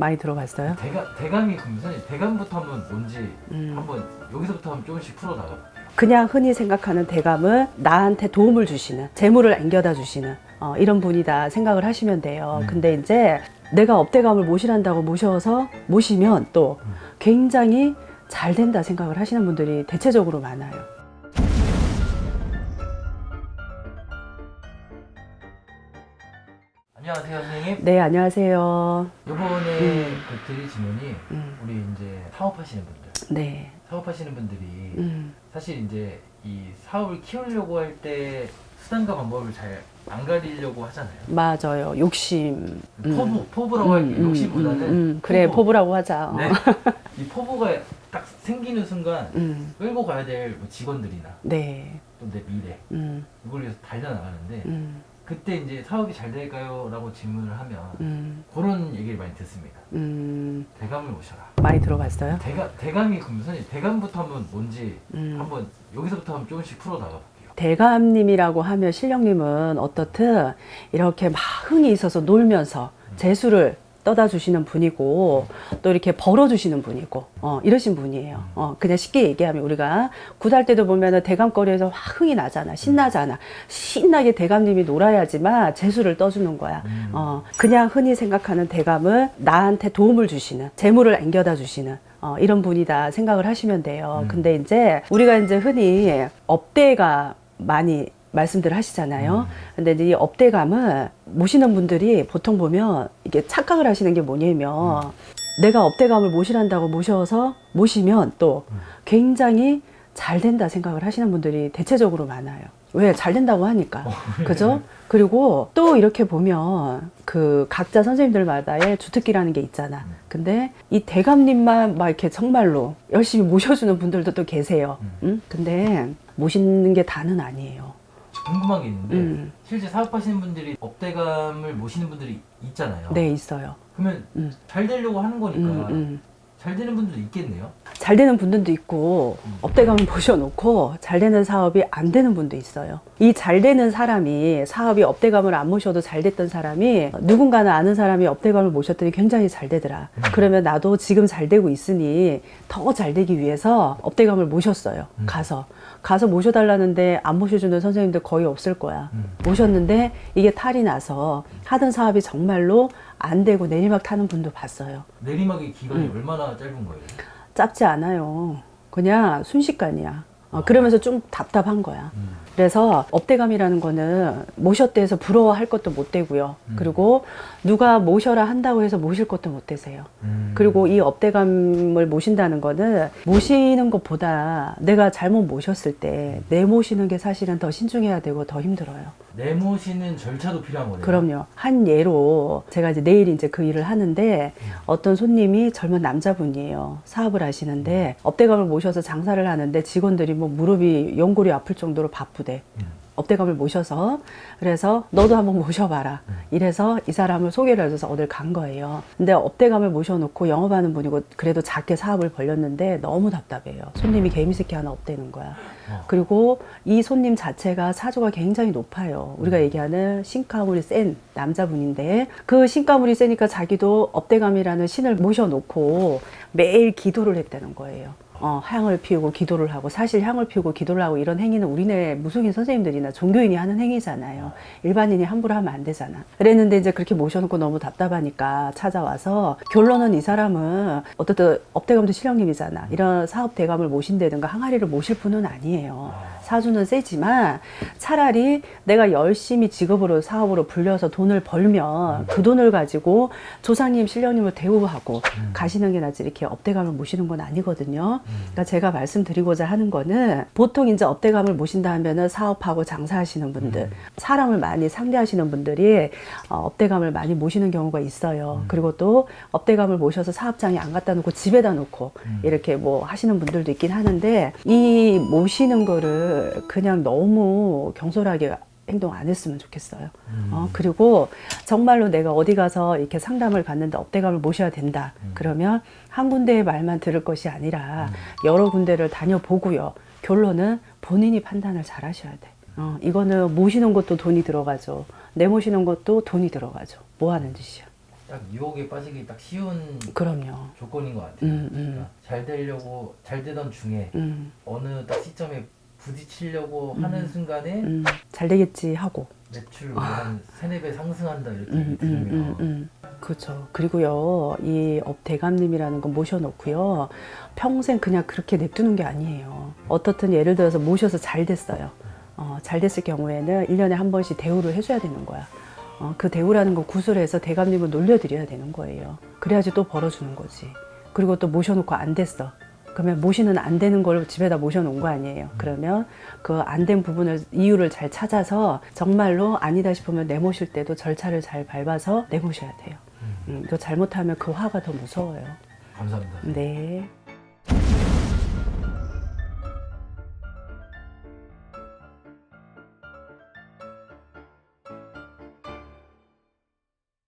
많이 들어봤어요? 대감, 대감이 선생님 대감부터 한번 뭔지 음. 한번 여기서부터 한번 조금씩 풀어나가 그냥 흔히 생각하는 대감은 나한테 도움을 주시는 재물을 앵겨다 주시는 어, 이런 분이다 생각을 하시면 돼요. 음. 근데 이제 내가 업대감을 모시란다고 모셔서 모시면 또 음. 굉장히 잘 된다 생각을 하시는 분들이 대체적으로 많아요. 안녕하세요 선생님 네, 안녕하세요. 이번에 음. 그 드릴 질문이 음, 우리 이제 사업하시는 분들 네. 사업하시는 분들이 음, 사실 이제 이 사업을 키우려고 할 때 수단과 방법을 잘 안 가리려고 하잖아요 맞아요. 욕심. 음. 포부, 포부라고 할게 음, 욕심보다는 음, 음. 그래, 포부. 포부라고 하자. 어. 네. 이 포부가 딱 생기는 순간 음, 끌고 가야 될뭐 직원들이나 네. 또 내 미래 음, 이걸 위해서 달려나가는데 음, 그때 이제 사업이 잘 될까요? 라고 질문을 하면 음, 그런 얘기를 많이 듣습니다. 음. 대감을 모셔라. 많이 들어봤어요? 대감, 대감이 그럼 선생님 대감부터 한번 뭔지 음. 한번 여기서부터 한번 조금씩 풀어 나가 볼게요. 대감님이라고 하면 신령님은 어떻든 이렇게 막 흥이 있어서 놀면서 재수를 떠다 주시는 분이고 또 이렇게 벌어 주시는 분이고 어 이러신 분이에요. 어 그냥 쉽게 얘기하면 우리가 굿할 때도 보면은 대감거리에서 확 흥이 나잖아. 신나잖아. 신나게 대감님이 놀아야지만 재수를 떠주는 거야. 음. 어 그냥 흔히 생각하는 대감은 나한테 도움을 주시는 재물을 앵겨다 주시는 어, 이런 분이다 생각을 하시면 돼요. 음. 근데 이제 우리가 이제 흔히 업대가 많이 말씀들 하시잖아요. 근데 이제 이 업대감은 모시는 분들이 보통 보면 이게 착각을 하시는 게 뭐냐면 내가 업대감을 모시란다고 모셔서 모시면 또 굉장히 잘 된다 생각을 하시는 분들이 대체적으로 많아요. 왜? 잘 된다고 하니까. 그죠? 그리고 또 이렇게 보면 그 각자 선생님들마다의 주특기라는 게 있잖아. 근데 이 대감님만 막 이렇게 정말로 열심히 모셔주는 분들도 또 계세요. 응? 근데 모시는 게 다는 아니에요. 궁금한 게 있는데 음. 실제 사업하시는 분들이 업대감을 모시는 분들이 있잖아요. 네, 있어요. 그러면 음. 잘 되려고 하는 거니까 음, 음. 잘 되는 분들도 있겠네요. 잘 되는 분들도 있고 업대감을 모셔놓고 잘 되는 사업이 안 되는 분도 있어요. 이 잘 되는 사람이 사업이 업대감을 안 모셔도 잘 됐던 사람이 누군가는 아는 사람이 업대감을 모셨더니 굉장히 잘 되더라. 그러면 나도 지금 잘 되고 있으니 더 잘 되기 위해서 업대감을 모셨어요. 가서 가서 모셔달라는데 안 모셔주는 선생님들 거의 없을 거야. 음. 모셨는데 이게 탈이 나서 하던 사업이 정말로 안 되고 내리막 타는 분도 봤어요. 내리막의 기간이 음. 얼마나 짧은 거예요? 짧지 않아요. 그냥 순식간이야. 어, 그러면서 좀 답답한 거야. 음. 그래서 업대감이라는 거는 모셨대 해서 부러워할 것도 못 되고요. 음. 그리고 누가 모셔라 한다고 해서 모실 것도 못 되세요. 음. 그리고 이 업대감을 모신다는 거는 모시는 것보다 내가 잘못 모셨을 때 내 모시는 게 사실은 더 신중해야 되고 더 힘들어요. 내모시는 절차도 필요한 거네요. 그럼요. 한 예로 제가 이제 내일 이제 그 일을 하는데 어떤 손님이 젊은 남자분이에요. 사업을 하시는데 업대감을 모셔서 장사를 하는데 직원들이 뭐 무릎이 연골이 아플 정도로 바쁘대. 음. 업대감을 모셔서 그래서 너도 한번 모셔봐라. 음. 이래서 이 사람을 소개를 해줘서 어딜 간 거예요. 근데 업대감을 모셔놓고 영업하는 분이고 그래도 작게 사업을 벌렸는데 너무 답답해요. 손님이 개미새끼 하나 없대는 거야. 어. 그리고 이 손님 자체가 사주가 굉장히 높아요. 음. 우리가 얘기하는 신가물이 센 남자분인데 그 신가물이 세니까 자기도 업대감이라는 신을 모셔놓고 매일 기도를 했다는 거예요. 어, 향을 피우고 기도를 하고 사실 향을 피우고 기도를 하고 이런 행위는 우리네 무속인 선생님들이나 종교인이 하는 행위잖아요. 일반인이 함부로 하면 안 되잖아. 그랬는데 이제 그렇게 모셔놓고 너무 답답하니까 찾아와서 결론은 이 사람은 어떻든 업대감도 실령님이잖아. 이런 사업 대감을 모신다든가 항아리를 모실 분은 아니에요. 사주는 세지만 차라리 내가 열심히 직업으로 사업으로 불려서 돈을 벌면 그 돈을 가지고 조상님 신령님을 대우하고 가시는 게 낫지 이렇게 업대감을 모시는 건 아니거든요. 그러니까 제가 말씀드리고자 하는 거는 보통 이제 업대감을 모신다 하면은 사업하고 장사하시는 분들, 사람을 많이 상대하시는 분들이 어, 업대감을 많이 모시는 경우가 있어요. 그리고 또 업대감을 모셔서 사업장에 안 갖다 놓고 집에다 놓고 이렇게 뭐 하시는 분들도 있긴 하는데 이 모시는 거를 그냥 너무 경솔하게 행동 안 했으면 좋겠어요. 어, 그리고 정말로 내가 어디 가서 이렇게 상담을 받는데 업대감을 모셔야 된다. 그러면 한 군데의 말만 들을 것이 아니라 여러 군데를 다녀보고요. 결론은 본인이 판단을 잘 하셔야 돼. 어, 이거는 모시는 것도 돈이 들어가죠. 내 모시는 것도 돈이 들어가죠. 뭐 하는 짓이야. 딱 유혹에 빠지기 딱 쉬운 그럼요. 조건인 것 같아요. 음, 음. 그러니까 잘 되려고 잘 되던 중에 음, 어느 딱 시점에 부딪히려고 하는 순간에 음, 잘 되겠지 하고. 매출 뭐한 세네 배 상승한다 이렇게 음, 음, 들으면 음, 음. 그렇죠. 그리고요, 이 업 대감님이라는 거 모셔놓고요, 평생 그냥 그렇게 냅두는 게 아니에요. 어떻든 예를 들어서 모셔서 잘 됐어요. 어, 잘 됐을 경우에는 1년에 한 번씩 대우를 해줘야 되는 거야. 어, 그 대우라는 거 구술해서 대감님을 놀려드려야 되는 거예요. 그래야지 또 벌어주는 거지. 그리고 또 모셔놓고 안 됐어. 그러면 모시는 안 되는 걸 집에다 모셔놓은 거 아니에요. 그러면 그 안 된 부분을 이유를 잘 찾아서 정말로 아니다 싶으면 내모실 때도 절차를 잘 밟아서 내모셔야 돼요. 음, 이거 잘못하면 그 화가 더 무서워요. 감사합니다. 네.